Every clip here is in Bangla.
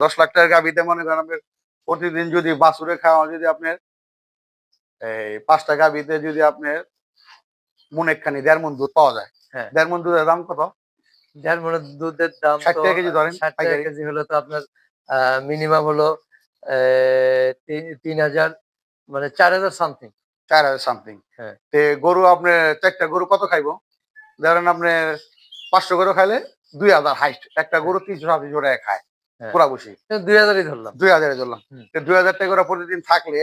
দশ লাখ টাকার গাভিতে মনে করেন আপনার প্রতিদিন যদি বাছুরে খাওয়া যদি আপনার এই পাঁচটা গাভিতে যদি আপনার মুনেকখানি দেড় মন দুধ পাওয়া যায়। হ্যাঁ। দেড় মন দুধের দাম কত? যার মানে দুধের দাম 60 তো টাকা কেজি ধরেন, ষাট টাকা কেজি হলো তো আপনার মিনিমাম হলো তিন- হাজার মানে চার হাজার সামথিং চার হাজার সামথিং হ্যাঁ। তে গরু আপনার চারটা গরু কত খাইবো? ধরেন আপনি পাঁচশো গরু খাইলে দুই হাজার হাইস্ট একটা গরু তিনশো সাতশো টাকা খায়। হ্যাঁ। দুই হাজারই ধরলাম। দুই হাজারে ধরলাম। দুই হাজার টাকা করে প্রতিদিন থাকলে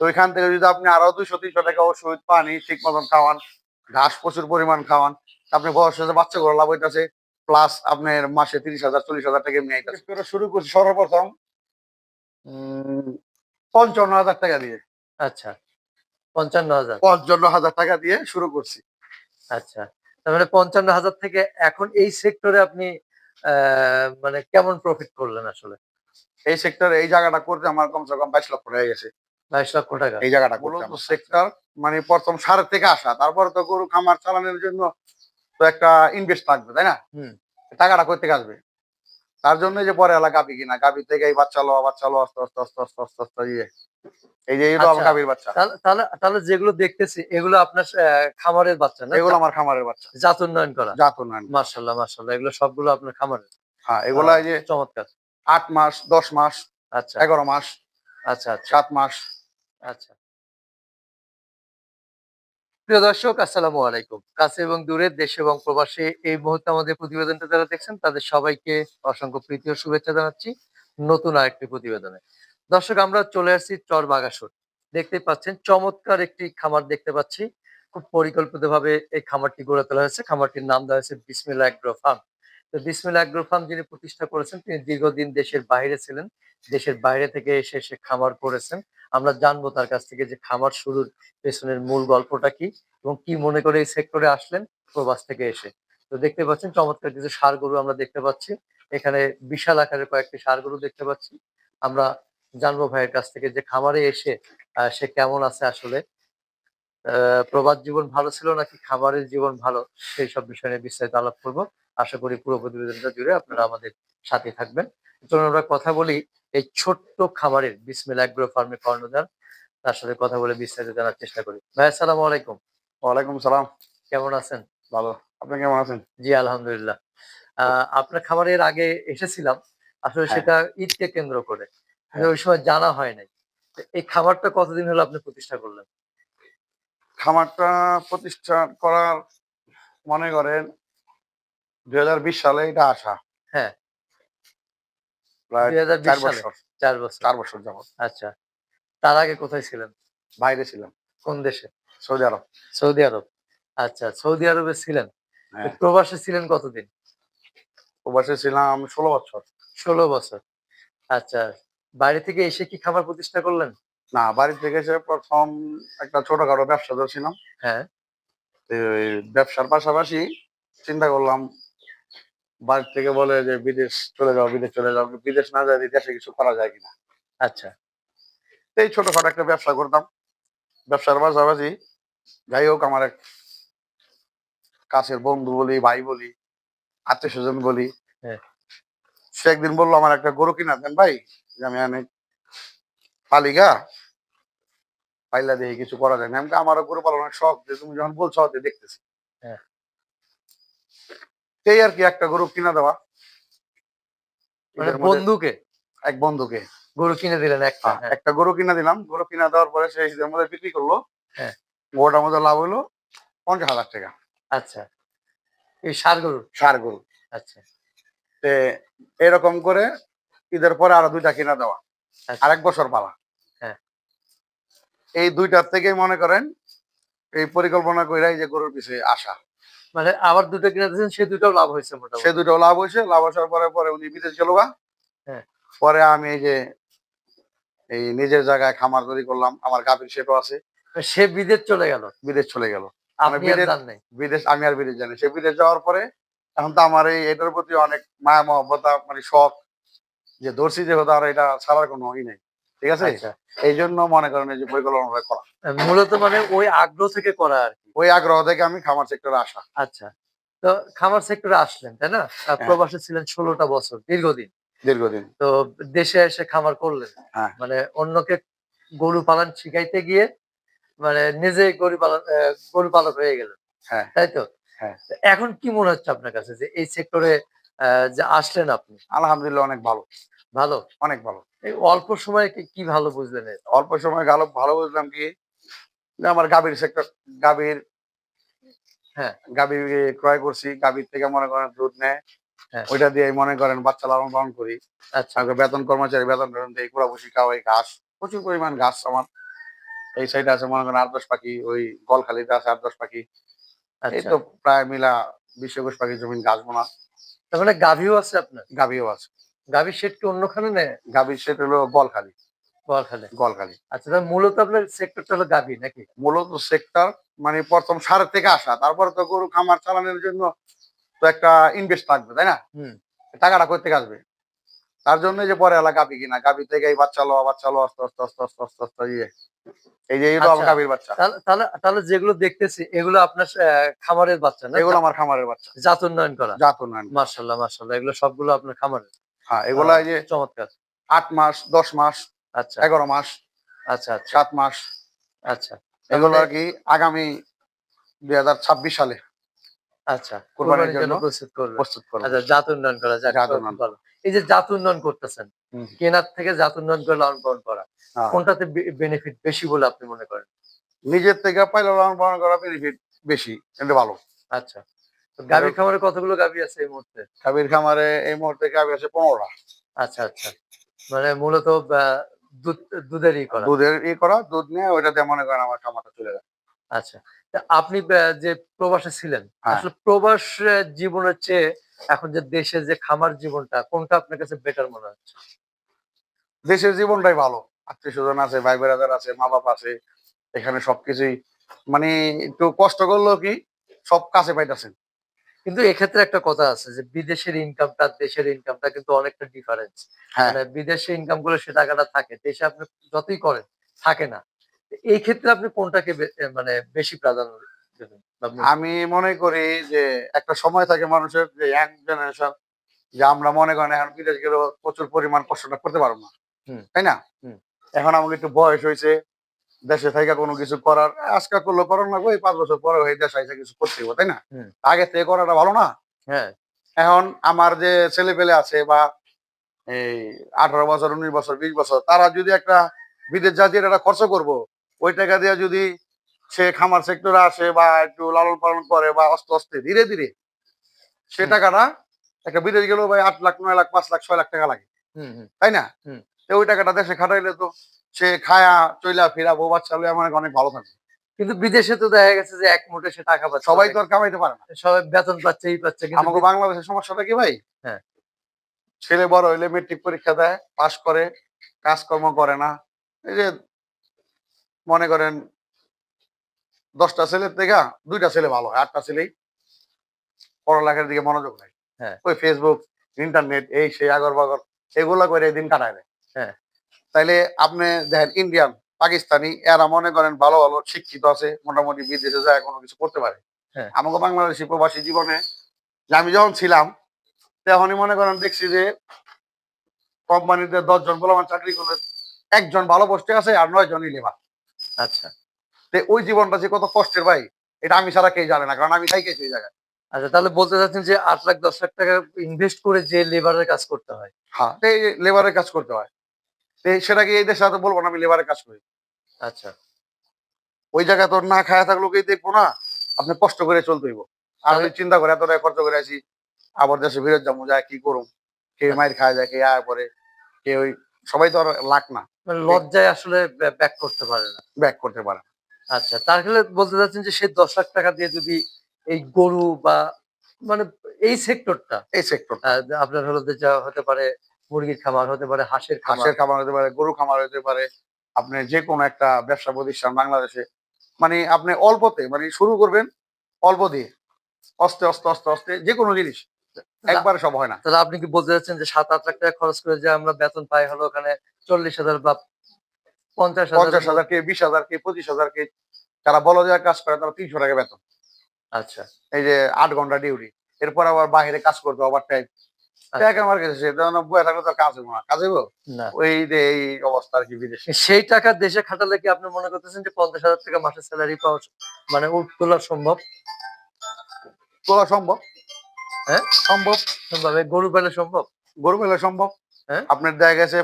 তো ওইখান থেকে যদি আপনি আরও দুইশো তিনশো টাকা ওষুধ পানি ঠিক মতন খাওয়ান ঘাস প্রচুর পরিমাণ খাওয়ান আপনি বয়স বাচ্চা করে লাভ হইতেছে প্লাস আপনার মাসে তিরিশ হাজার চল্লিশ হাজার টাকা এমনি আইতাছে। শুরু করছি সর্বপ্রথম উম, পঞ্চান্ন হাজার টাকা দিয়ে। আচ্ছা পঞ্চান্ন হাজার। পঞ্চান্ন হাজার টাকা দিয়ে শুরু করছি। আচ্ছা মানে পঞ্চান্ন হাজার থেকে এখন এই সেক্টরে আপনি মানে কেমন প্রফিট করলেন আসলে? এই সেক্টরে এই জায়গাটা করতে আমার কমসে কম বাইশ লক্ষ হয়ে গেছে। বাইশ লক্ষ টাকা? এই জায়গাটা মূলত সেক্টর মানে প্রথম সারের থেকে আসা তারপরে তো গরু খামার চালানোর জন্য তো একটা ইনভেস্ট থাকবে তাই না। টাকাটা করতে আসবে? তার জন্য যে পরে এলাকা গাবি কিনা? গাবি থেকে এই বাচ্চা লো বাচ্চা লো আস্তে আস্তে আস্তে আস্তে আস্তে আস্তে দিয়ে এই যে এগুলো আমার আচ্ছা। গাবির বাচ্চা। তাহলে তাহলে যেগুলো দেখতেছি এগুলো আপনার খামারের বাচ্চা না? এগুলো আমার খামারের বাচ্চা। জাত উন্নয়ন করা? জাত উন্নয়ন মার্শাল্লাহ মার্শাল্লাহ এগুলো সবগুলো আপনার খামারের? হ্যাঁ এগুলো এই যে চমৎকার। আট মাস দশ মাস আচ্ছা। এগারো মাস আচ্ছা আচ্ছা। সাত মাস। আচ্ছা। প্রিয় দর্শক, আসসালামু আলাইকুম। কাছে এবং দূরে দেশে এবং প্রবাসে এই মুহূর্তে আমাদের প্রতিবেদনটা যারা দেখছেন, তাদের সবাইকে অসংখ্য প্রীতি ও শুভেচ্ছা জানাচ্ছি নতুন আরেকটি প্রতিবেদনে। দর্শক, আমরা চলে আসছি চর বাগাসুর। দেখতে পাচ্ছেন, চমৎকার একটি খামার দেখতে পাচ্ছি। খুব পরিকল্পিতভাবে এই খামারটি গড়ে তোলা হয়েছে। খামারটির নাম দেওয়া হয়েছে বিসমিল্লা অ্যাগ্রো ফার্ম। তো বিসমিল্লা অ্যাগ্রো ফার্ম যিনি প্রতিষ্ঠা করেছেন, তিনি দীর্ঘদিন দেশের বাইরে ছিলেন। দেশের বাইরে থেকে এসে সে খামার করেছেন। আমরা জানব তার কাছ থেকে যে খামার শুরুর পেছনের মূল গল্পটা কি এবং কি মনে করে এই সেক্টরে আসলেন প্রবাস থেকে এসে। তো দেখতে পাচ্ছেন চমৎকার কিছু সার গরু আমরা দেখতে পাচ্ছি। এখানে বিশাল আকারের কয়েকটি সার গরু দেখতে পাচ্ছি। আমরা জানব ভাইয়ের কাছ থেকে যে খামারে এসে সে কেমন আছে আসলে। আহ, প্রবাস জীবন ভালো ছিল নাকি খামারের জীবন ভালো? সেই সব বিষয় নিয়ে বিস্তারিত আলাপ করব। আশা করি পুরো প্রতিবেদনটা জুড়ে আপনারা আমাদের সাথে থাকবেন। চলুন আমরা কথা বলি এই ছোট্ট খামারের বিসমিল অ্যাগ্রো ফার্মের কর্ণধার তার সাথে কথা বলে বিস্তারিত জানার চেষ্টা করি। ভাই আসসালামু আলাইকুম। ওয়ালাইকুম সালাম। কেমন আছেন? ভালো। আপনি কেমন আছেন? জি আলহামদুলিল্লাহ। আপনার খামারে এর আগে এসেছিলাম। আসলে হ্যাঁ। সেটা ঈদকে কেন্দ্র করে। হ্যাঁ। ওই সময় জানা হয় নাই। এই খামারটা কতদিন হলো আপনি প্রতিষ্ঠা করলেন? খামারটা প্রতিষ্ঠা করার মনে করেন দুই হাজার বিশ সালে এটা আসা। হ্যাঁ। প্রায় চার বছর। চার বছর। চার বছর যাবত আচ্ছা তার আগে কোথায় ছিলেন? বাইরে ছিলাম। কোন দেশে? Saudi Arab. Saudi Arab. আচ্ছা সৌদি আরবে ছিলেন। হ্যাঁ। প্রবাসে ছিলেন কতদিন? প্রবাসে ছিলাম ষোলো বছর। ষোলো বছর। আচ্ছা বাইরে থেকে এসে কি খাবার প্রতিষ্ঠা করলেন? না বাড়ি থেকে এসে প্রথম একটা ছোটখাটো ব্যবসা ধরছিলাম হ্যাঁ। ব্যবসার পাশাপাশি চিন্তা করলাম বাড়ি থেকে বলে যে বিদেশ চলে যাও বিদেশ চলে যাও বিদেশ না যায় দেশে কিছু করা যায় কিনা? আচ্ছা। এই ছোটখাটো একটা ব্যবসা করতাম। ব্যবসার পাশাপাশি যাই হোক আমার এক কাছের বন্ধু বলি ভাই বলি আত্মীয় স্বজন বলি হ্যাঁ। সে একদিন বলল আমার একটা গরু কিনা দেন ভাই যে আমি অনেক পালিগা পাইলা দিয়ে কিছু করা যায় না। আমারও গরু পালনের শখ যে তুমি যখন বলছো দেখতেছি। এই আর কি একটা গরু কিনা দেওয়া। মানে বন্ধুকে? এক বন্ধুকে। গরু কিনে দিলেন একটা হ্যাঁ, হ্যাঁ। একটা গরু কিনা দিলাম। গরু কিনা দেওয়ার পরে সে ঈদের মধ্যে বিক্রি করল। হ্যাঁ। গরুটার মধ্যে লাভ হলো পঞ্চাশ হাজার টাকা। আচ্ছা। এই সার গরু? সার গরু। আচ্ছা। তে এরকম করে ঈদের পরে আরও দুইটা কিনা দেওয়া। আচ্ছা। আরেক বছর পালা। হ্যাঁ। এই দুইটার থেকেই মনে করেন এই পরিকল্পনা করে যে গরুর পিছিয়ে আসা। মানে আবার দুটো কিনে দিয়েছেন সে দুটো লাভ হয়েছে মোটামুটি। সে দুটো লাভ হয়েছে লাভ আসার পরে পরে উনি বিদেশ গেল হ্যাঁ। পরে আমি এই যে এই নিজের জায়গায় খামার তৈরি করলাম আমার গাভীর সেটও আছে। সে বিদেশ চলে গেল? বিদেশ চলে গেল। বিদেশ- বিদেশ আমি আর বিদেশ জানি সে বিদেশ যাওয়ার পরে এখন তো আমার এই এটার প্রতি অনেক মায়া মহব্বতা মানে শখ যে ধরছি যে হতো আর এটা ছাড়ার কোনো ই নেই। ঠিক আছে? আচ্ছা। এই জন্য মনে করেন এই যে পরিকল্পনা করা। মূলত মানে ওই আগ্রহ থেকে করা আর কি। ওই আগ্রহ থেকে আমি খামার সেক্টরে আসা। আচ্ছা। তো খামার সেক্টরে আসলেন তাই না? হ্যাঁ। প্রবাসে ছিলেন ষোলোটা বছর দীর্ঘদিন। দীর্ঘদিন। তো দেশে এসে খামার করলেন। হ্যাঁ। মানে অন্যকে গরু পালন শিখাইতে গিয়ে মানে নিজে গরু পালন গরু পালক হয়ে গেলেন। হ্যাঁ। তাই তো। তো এখন কি মনে হচ্ছে আপনার কাছে যে এই সেক্টরে যে আসলেন আপনি? আলহামদুলিল্লাহ অনেক ভালো। ভালো? অনেক ভালো। এই অল্প সময়ে কি- কি ভালো বুঝলেন? অল্প সময় গেল ভালো বুঝলাম কি? আমার গাভীর সেক্টর গাভীর হ্যাঁ। গাভী ক্রয় করছি গাভীর থেকে মনে করেন দুধ নেয়। হ্যাঁ। ওইটা দিয়ে মনে করেন বাচ্চা লালন পালন করি। আচ্ছা। বেতন কর্মচারী বেতন টেতন দিই কুড়া বসি খাওয়াই ঘাস প্রচুর পরিমাণ ঘাস আমার। এই সাইডে আছে মনে করেন আট দশ পাখি ওই গলখালিতে আছে আট দশ পাখি। এই আচ্ছা। তো প্রায় মিলা বিশ একুশ পাখি জমিন ঘাস বোনা। তার মানে গাভীও আছে আপনার? গাভীও আছে। গাভীর সেট কি অন্যখানে নেয়? গাভীর হলো গলখালি গোয়ালখালে। গলখালি আচ্ছা তাহলে মূলত আপনার সেক্টরটা হলো গাভী নাকি? মূলত সেক্টর মানে প্রথম সারের থেকে আসা তারপরে তো গরু খামার চালানোর জন্য তো একটা ইনভেস্ট থাকবে তাই না? টাকাটা করতে আসবে? তার জন্য যে পরে এলা গাভি কিনা গাভি থেকে এই বাচ্চা লো বাচ্চা লো আস্তে আস্তে আস্তে আস্তে আস্তে আস্তে ইয়ে। এই যে এইগুলো আমার আচ্ছা। গাভীর বাচ্চা। তাহলে তাহলে যেগুলো দেখতেছি এগুলো আপনার খামারের বাচ্চা না? এগুলো আমার খামারের বাচ্চা। জাত উন্নয়ন করা। জাত উন্নয়ন মার্শাল্লাহ মার্শাল্লাহ এগুলো সবগুলো আপনার খামারের। হ্যাঁ এগুলো এই যে চমৎকার। আট মাস দশ মাস আচ্ছা। এগারো মাস আচ্ছা আচ্ছা। সাত মাস। আচ্ছা। এগুলো আর কি আগামী দুই হাজার ছাব্বিশ সালে আচ্ছা কোরবানির জন্য প্রস্তুত করবে। প্রস্তুত করব। আচ্ছা জাত উন্নয়ন করা যাক জাত উন্নয়ন। ভালো। এই যে জাত উন্নয়ন করতেছেন কেনার থেকে জাত উন্নয়ন করে লালন পালন করা হ্যাঁ। কোনটাতে বেনিফিট বেশি বলে আপনি মনে করেন? নিজের থেকে পাইলে লালন পালন করা বেনিফিট বেশি এটা ভালো। আচ্ছা। গাভীর খামারে কতগুলো গাভী আছে এই মুহূর্তে? গাভীর খামারে এই মুহূর্তে গাভী আছে পনেরোটা। আচ্ছা আচ্ছা। মানে মূলত দুধ দুধেরই করা। দুধের ই করা দুধ নিয়ে ওইটা দিয়ে মনে করেন আমার খামারটা চলে যায়। আচ্ছা। আপনি যে প্রবাসে ছিলেন হ্যাঁ। আসলে প্রবাস জীবনের চেয়ে এখন যে দেশে যে খামার জীবনটা কোনটা আপনার কাছে বেটার মনে হচ্ছে? দেশের জীবনটাই ভালো। আত্মীয় স্বজন আছে ভাই বেড়াদার আছে মা বাপ আছে এখানে সবকিছুই মানে একটু কষ্ট করলেও কি সব কাছে পাইতেছেন। কিন্তু এক্ষেত্রে একটা কথা আছে যে বিদেশের ইনকামটা দেশের ইনকামটা কিন্তু অনেকটা ডিফারেন্স হ্যাঁ। মানে বিদেশে ইনকাম করলে সে টাকাটা থাকে দেশে আপনি যতই করেন থাকে না। এই ক্ষেত্রে আপনি কোনটাকে মানে বেশি প্রাধান্য দেবেন আমি মনে করি যে একটা সময় থাকে মানুষের যে ইয়াং জেনারেশন যে আমরা মনে করেন এখন বিদেশ গেলেও প্রচুর পরিমাণ কষ্টটা করতে পারব না। তাই না। এখন আমাকে একটু বয়স হয়েছে দেশে থেকে কোনো কিছু করার আজকাল করলে করার লাগবে এই পাঁচ বছর পরে হয়ে দেশে এসে কিছু করতে হবে তাই না? আগে থেকে করাটা ভালো না? হ্যাঁ। এখন আমার যে ছেলে পেলে আছে বা এই আঠারো বছর উনিশ বছর বিশ বছর তারা যদি একটা বিদেশ জাতীয় একটা খরচ করব ওই টাকা দিয়ে যদি সে খামার সেক্টরে আসে বা একটু লালন পালন করে বা আস্তে আস্তে ধীরে ধীরে সে টাকাটা একটা বিদেশ গেলেও ভাই আট লাখ নয় লাখ পাঁচ লাখ ছয় লাখ টাকা লাগে। তাই না? তো ওই টাকাটা দেশে খাটাইলে তো সে খায়া চইলা ফিরা বউ বাচ্চা লইয়া মানে অনেক ভালো থাকে। কিন্তু বিদেশে তো দেখা গেছে যে এক মুঠে সে টাকা পাচ্ছে। সবাই তো আর কামাইতে পারে না। সবাই বেতন পাচ্ছে এই পাচ্ছে কিন্তু আমাকে বাংলাদেশের সমস্যাটা কি ভাই? হ্যাঁ। ছেলে বড় হইলে মেট্রিক পরীক্ষা দেয় পাশ করে কাজকর্ম করে না। এই যে মনে করেন দশটা ছেলের থেকে দুইটা ছেলে ভালো হয় আটটা ছেলেই পড়ালেখার দিকে মনোযোগ নাই হ্যাঁ। ওই ফেসবুক ইন্টারনেট এই সেই আগর বাগর এগুলা করে দিন কাটায় দেয়। হ্যাঁ। তাইলে আপনি দেখেন ইন্ডিয়ান পাকিস্তানি এরা মনে করেন ভালো ভালো শিক্ষিত আছে মোটামুটি বিদেশে যায় কোনো কিছু করতে পারে। হ্যাঁ। আমাকে বাংলাদেশি প্রবাসী জীবনে আমি যখন ছিলাম তখনই মনে করেন দেখছি যে কোম্পানিতে দশজন বলমান চাকরি করলে একজন ভালো পোস্টে আছে আর নয় জনই লেবার আচ্ছা। তো ওই জীবনটা যে কত কষ্টের ভাই এটা আমি সারা কেউ জানে না কারণ আমি থাইকে সেই জায়গায়। আচ্ছা তাহলে বলতে চাচ্ছেন যে আট লাখ দশ লাখ টাকা ইনভেস্ট করে যে লেবারের কাজ করতে হয়। হ্যাঁ লেবারের কাজ করতে হয়। তো সেটা কি এই দেশে হয়তো বলব না আমি লেবারের কাজ করি। আচ্ছা। ওই জায়গায় তোর না খায়া থাকল কেউ দেখব না? আপনি কষ্ট করে চলতে হইব। আর ওই চিন্তা করে এত টাকা খরচ করে আছি আবার দেশে ফিরত যাব যায় কি করুম। কে মায়ের খায় যায় কে আয় পরে কে ওই সবাই তো আর লাখ না। মানে লজ্জায় আসলে ব্যাক করতে পারে না। ব্যাক করতে পারে না। আচ্ছা তাহলে বলতে চাচ্ছেন যে সে দশ লাখ টাকা দিয়ে যদি এই গরু বা মানে এই সেক্টরটা এই সেক্টর আপনার হলো যা হতে পারে মুরগির খামার হতে পারে হাঁসের হাঁসের খামার হতে পারে গরু খামার হতে পারে। আপনি যে কোনো একটা ব্যবসা প্রতিষ্ঠান বাংলাদেশে মানে আপনি অল্পতে মানে শুরু করবেন অল্প দিয়ে অস্তে অস্তে অস্তে অস্তে যে কোনো জিনিস একবারে সব হয় না। তাহলে আপনি কি বলতে চাচ্ছেন যে সাত আট লাখ টাকা খরচ করে যে আমরা বেতন পাই হলো ওখানে চল্লিশ হাজার বা পঞ্চাশ পঞ্চাশ হাজার কে বিশ হাজার কে পঁচিশ হাজার কে যারা বলো যারা কাজ করে তারা তিনশো টাকা বেতন। আচ্ছা। এই যে আট ঘণ্টা ডিউটি এরপর আবার বাইরে কাজ করতে ওভার টাইম টাকা আমার কাছে সেটা বয়ে থাকলে তো কাজ হইবো না। কাজ হইবো? ওই এই অবস্থা আর কি বিদেশে। সেই টাকা দেশে খাটালে কি আপনি মনে করতেছেন যে পঞ্চাশ হাজার টাকা মাসের স্যালারি পাওয়া মানে তোলা সম্ভব? তোলা সম্ভব। হ্যাঁ? সম্ভব। সম্ভব গরু পেলে সম্ভব? গরু সম্ভব। হ্যাঁ? আপনার দেখা গেছে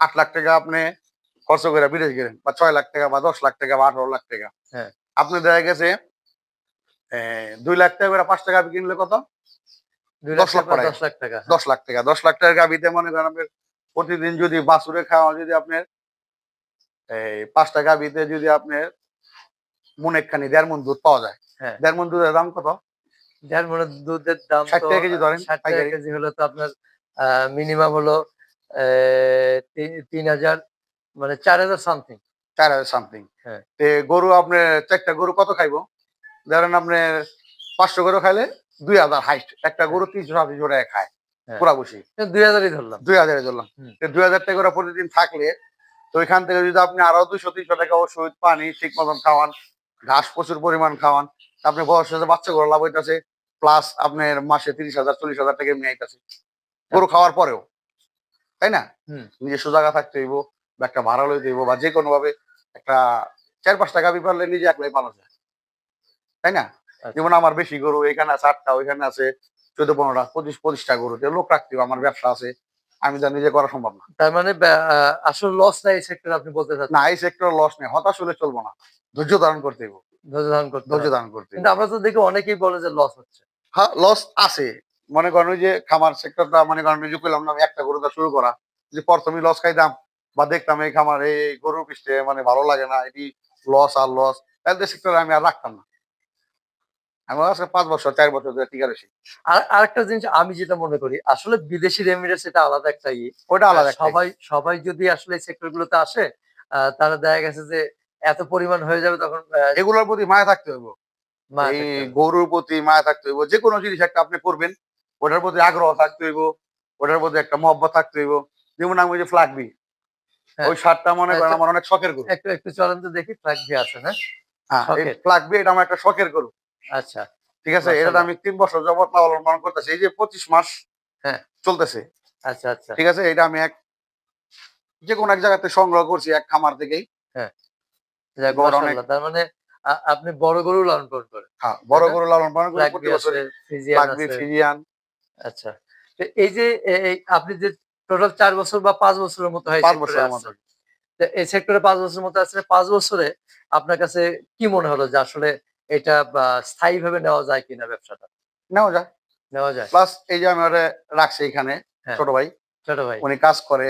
আট লাখ টাকা আপনি খরচ করে বিদেশ গেলেন বা ছয় লাখ টাকা বা দশ লাখ টাকা বা আঠারো লাখ টাকা। হ্যাঁ। আপনার দেখা গেছে দুই লাখ টাকা করে পাঁচ টাকা কিনলে কত? দশ লাখ টাকা। দশ লাখ টাকা দশ লাখ টাকা দশ লাখ টাকার গাভিতে মনে করেন আপনার প্রতিদিন যদি বাছুরে খাওয়া যদি আপনার এই পাঁচটা গাভিতে যদি আপনার মনে খানি দেড় মন দুধ পাওয়া যায় হ্যাঁ। দেড় মন দুধের দাম কত যার মানে দুধের দাম 60 তো টাকা কেজি ধরেন, ষাট টাকা কেজি হলে তো আপনার মিনিমাম হলো তিন- হাজার মানে চার হাজার সামথিং চার হাজার সামথিং হ্যাঁ। তে গরু আপনার চারটা গরু কত খাইবো ধরেন আপনার পাঁচশো গরু খাইলে দুই হাজার হাইস্ট। একটা গরু তিনশো সাতশো টাকা খায়। হ্যাঁ। পুরা বসি। দুই হাজারই ধরলাম। দুই হাজারে ধরলাম। দুই হাজার টাকা করে প্রতিদিন থাকলে তো ওইখান থেকে যদি আপনি আরও দুইশো তিনশো টাকা ওষুধ পানি ঠিক মতন খাওয়ান ঘাস প্রচুর পরিমাণ খাওয়ান আপনি বয়স হয়েছে বাচ্চা গরু লাভ হইতেছে প্লাস আপনার মাসে তিরিশ হাজার চল্লিশ হাজার টাকা এমনি আইতাছে। গরু খাওয়ার পরেও তাই না? নিজস্ব জায়গা থাকতে হইব বা একটা ভাড়া লইতে হইব বা যে কোনো ভাবে একটা চার পাঁচ টাকা পারলে নিজে একলাই পালন যায় তাই না। যেমন আমার বেশি গরু এখানে আছে আটটা ওইখানে আছে চোদ্দ পনেরোটা পঁচিশ পঁচিশটা গরু। লোক রাখতে হবে আমার ব্যবসা আছে আমি যা নিজে করা সম্ভব না। তার মানে আসল লস নাই এই সেক্টর আপনি বলতে চাচ্ছেন? না এই সেক্টর লস নেই হতাশ হলে চলবো না ধৈর্য ধারণ করতে হইব। ধৈর্য ধারণ করতে ধৈর্য হবে। ধারণ করতে কিন্তু আমরা তো দেখি অনেকেই বলে যে লস হচ্ছে। হ্যাঁ লস আছে। মনে করেন যে খামার সেক্টরটা মনে করেন যে না একটা গরু দা শুরু করা যে প্রথমে লস খাইতাম বা দেখতাম এই খামার এই গরু পিসতে মানে ভালো লাগে না এটি লস আর লস তাহলে সেক্টরে আমি আর রাখতাম না। আমি আজকে পাঁচ বছর চার বছর ধরে টিকা রয়েছি। আর আরেকটা জিনিস আমি যেটা মনে করি আসলে বিদেশি রেমিডেন্স এটা আলাদা একটা ইয়ে। ওইটা আলাদা সবাই সবাই যদি আসলে সেক্টর গুলোতে আসে তারা দেখা গেছে যে এত পরিমাণ হয়ে যাবে তখন এগুলোর প্রতি মায়া থাকতে হইব। গরুর প্রতি মায়া থাকতে হইব। যে কোনো জিনিস একটা আপনি করবেন ওটার প্রতি আগ্রহ থাকতে হইব ওটার প্রতি একটা মহব্বত থাকতে হইব। যেমন আমি যে ফ্লাগবি হ্যাঁ। ওই শার্টটা মনে করেন আচ্ছা। আমার অনেক শখের গরু। একটু একটু চলেন তো দেখি দিয়ে আছে না? হ্যাঁ। ফ্লাগবি এটা আমার একটা শখের গরু। আচ্ছা ঠিক আছে এটা। আমি তিন বছর যাবত পালন করতেছি এই যে পঁচিশ মাস হ্যাঁ। চলতেছে। আচ্ছা আচ্ছা। ঠিক আছে এটা আমি এক যে কোনো এক জায়গাতে সংগ্রহ করছি এক খামার থেকেই। মাশাআল্লাহ। তার মানে আপনি বড় গরু লালন পালন করেন। হ্যাঁ বড় গরু লালন পালন করি ফ্ল্যাগবি প্রতি বছর ফিজিয়ান আচ্ছা তো এই যে আপনি যে টোটাল চার বছর বা পাঁচ বছরের মতো হয় পাঁচ বছরের মতো। তো এই সেক্টরে পাঁচ বছরের মতো আসলে পাঁচ বছরে আপনার কাছে কি মনে হলো যে আসলে এটা স্থায়ী ভাবে নেওয়া যায় কিনা ব্যবসাটা? নেওয়া যায়। নেওয়া যায়। প্লাস এই যে আমি রাখছি এখানে হ্যাঁ। ছোট ভাই। ছোট ভাই। উনি কাজ করে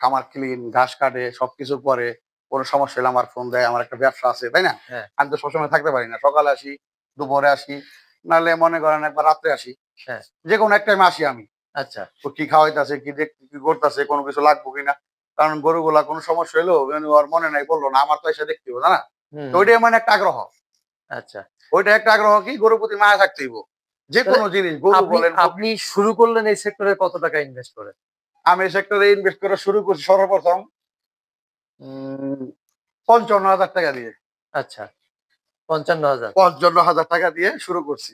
খামার ক্লিন ঘাস কাটে সবকিছু করে। কোনো সমস্যা হলে আমার ফোন দেয় আমার একটা ব্যবসা আছে তাই না? হ্যাঁ। আমি তো সবসময় থাকতে পারি না। সকালে আসি দুপুরে আসি নাহলে মনে করেন একবার রাত্রে আসি। হ্যাঁ। যে কোনো এক টাইমে আসি আমি। আচ্ছা। তো কি খাওয়াইতেছে কি দেখ কি করতেছে কোনো কিছু লাগবো কিনা? কারণ গরুগুলা কোনো সমস্যা হলো মানে ওর মনে নাই বলল না আমার তো এসে দেখতে হবে না তো ওইটাই মানে একটা আগ্রহ। আচ্ছা। ওইটা একটা আগ্রহ কি? গরুর প্রতি মায়া যে কোনো জিনিস গরু আপনি বলেন আপনি শুরু করলেন এই সেক্টরে কত টাকা ইনভেস্ট করে? আমি সেক্টরে ইনভেস্ট করে শুরু করছি সর্বপ্রথম পঞ্চান্ন হাজার টাকা দিয়ে। আচ্ছা পঞ্চান্ন হাজার। পঞ্চান্ন হাজার টাকা দিয়ে শুরু করছি।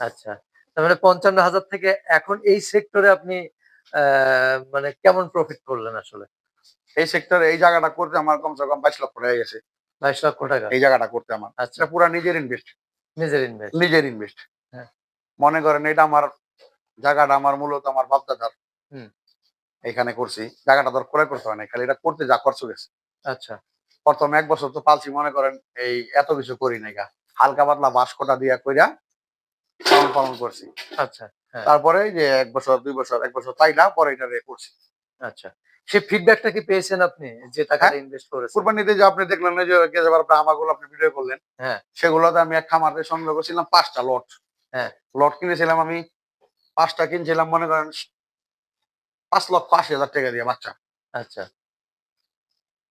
আচ্ছা তার মানে পঞ্চান্ন হাজার থেকে এখন এই সেক্টরে আপনি আহ, মানে কেমন প্রফিট করলেন আসলে? এই সেক্টরে এই জায়গাটা করতে আমার কমসে কম বাইশ লক্ষ টাকা গেছে। বাইশ লক্ষ টাকা। এই জায়গাটা করতে আমার। আচ্ছা। পুরা নিজের ইনভেস্ট নিজের ইনভেস্ট নিজের ইনভেস্ট হ্যাঁ। মনে করেন এটা আমার জায়গাটা আমার মূলত আমার বাপদাদার এখানে করছি। জায়গাটা ধর ক্রয় করতে হয় না খালি এটা করতে যা খরচ গেছে আচ্ছা। প্রথম এক বছর তো পালছি মনে করেন এই এত কিছু করি নাই গা। হালকা পাতলা বাঁশ কোটা দিয়া কইরা পালন পালন করছি। আচ্ছা হ্যাঁ। তারপরে যে এক বছর দুই বছর এক বছর তাই না পরে এটা করছি। আচ্ছা। সেই ফিডব্যাকটা কি পেয়েছেন আপনি যে টাকাটা হ্যাঁ। ইনভেস্ট করেছেন কুরবানিতে যে আপনি দেখলেন যে গেজাবার আমাগুলো আপনি ভিডিও করলেন হ্যাঁ। সেগুলোতে আমি এক খামারে সংগ্রহ করছিলাম পাঁচটা লট হ্যাঁ। লট কিনেছিলাম আমি পাঁচটা কিনছিলাম মনে করেন পাঁচ লক্ষ আশি হাজার টাকা দিয়ে বাচ্চা আচ্ছা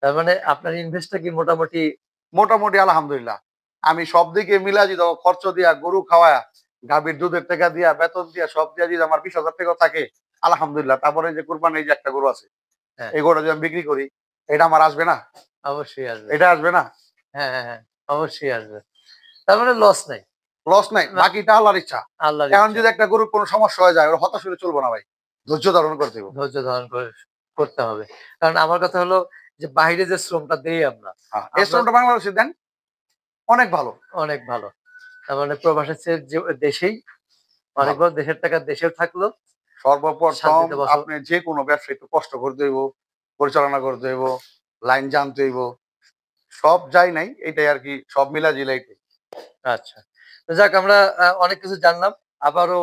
তার মানে আপনার ইনভেস্টটা কি মোটামুটি মোটামুটি আলহামদুলিল্লাহ আমি সব দিকে মিলা দিত খরচ দিয়া গরু খাওয়া গাভীর দুধের টাকা দিয়া বেতন দিয়া সব দিয়া যদি আমার বিশ হাজার টাকা থাকে আলহামদুলিল্লাহ তারপরে যে কুরবানি যে একটা গরু আছে। এই গরুটা যদি আমি বিক্রি করি এটা আমার আসবে না? অবশ্যই আসবে। এটা আসবে না? হ্যাঁ হ্যাঁ হ্যাঁ অবশ্যই আসবে। তার মানে লস নাই। লস নাই। বাকিটা আল্লাহর ইচ্ছা। আল্লাহ এখন যদি একটা গরুর কোনো সমস্যা হয়ে যায় ওর হতাশ হলে চলবো না ভাই। ধৈর্য ধারণ করতে হবে। ধৈর্য ধারণ করে করতে হবে। কারণ আমার কথা হলো যে বাইরে যে শ্রমটা দেই আমরা হ্যাঁ, এই শ্রমটা বাংলাদেশে দেন অনেক ভালো। অনেক ভালো। তার মানে প্রবাসের যে দেশেই অনেক বড় দেশের টাকা দেশেও থাকল সর্বপ্রথম আপনি যে কোনো ব্যবসা একটু কষ্ট করতে হইব পরিচালনা করতে হইব লাইন জানতে হইব সব যাই নাই এটাই আর কি সব মিলা জিলাই আচ্ছা। তো যাক আমরা অনেক কিছু জানলাম। আবারও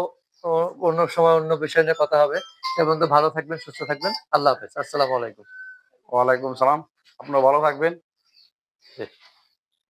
অন্য সময় অন্য বিষয় নিয়ে কথা হবে। সে পর্যন্ত ভালো থাকবেন সুস্থ থাকবেন। আল্লাহ হাফেজ। আসসালামু আলাইকুম। ওয়ালাইকুম সালাম। আপনারা ভালো থাকবেন।